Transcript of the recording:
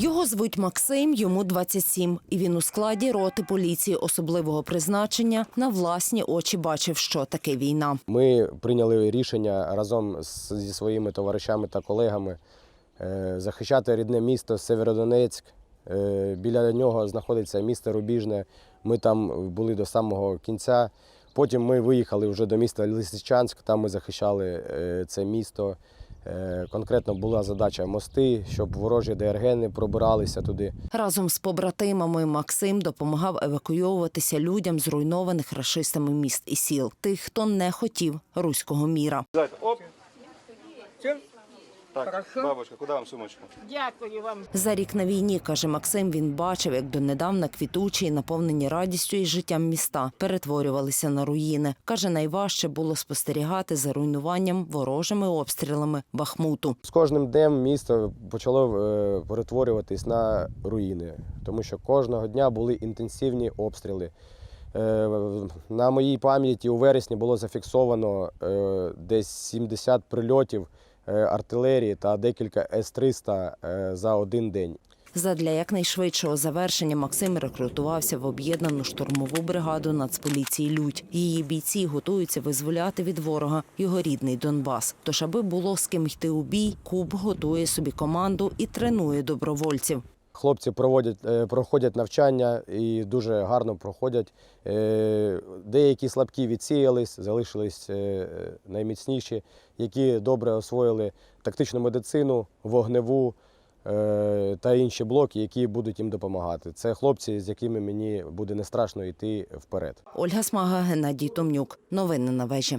Його звуть Максим, йому 27, і він у складі роти поліції особливого призначення на власні очі бачив, що таке війна. Ми прийняли рішення разом зі своїми товаришами та колегами е, захищати рідне місто Северодонецьк. Е, Біля нього знаходиться місто Рубіжне. Ми там були до самого кінця. Потім ми виїхали вже до міста Лисичанськ, там ми захищали е, це місто. Е, Конкретно була задача мости, щоб ворожі ДРГ не пробиралися туди. Разом з побратимами Максим допомагав евакуйовуватися людям зруйнованих рашистами міст і сіл, тих, хто не хотів руського міра. Оп. Так, Хорошо. бабушка, куда вам сумочку? Дякую вам. За рік на війні, каже Максим, він бачив, як донедавна квітучі і наповнені радістю і життям міста перетворювалися на руїни. Каже, найважче було спостерігати за руйнуванням ворожими обстрілами Бахмуту. З кожним днем місто почало е, перетворюватись на руїни, тому що кожного дня були інтенсивні обстріли. Е, На моїй пам'яті у вересні було зафіксовано е, десь 70 прильотів артилерії та декілька С-300 е, за один день. Задля якнайшвидшого завершення Максим рекрутувався в об'єднану штурмову бригаду Нацполіції Людь. Її бійці готуються визволяти від ворога його рідний Донбас. Тож, аби було з ким йти у бій, Куб готує собі команду і тренує добровольців. Хлопці проводять, е, проходять навчання і дуже гарно проходять. Е, Деякі слабкі відсіялись, залишились е, найміцніші, які добре освоїли тактичну медицину, вогневу та інші блоки, які будуть їм допомагати. Це хлопці, з якими мені буде не страшно йти вперед. Ольга Смага, Геннадій Томнюк. Новини на вежі.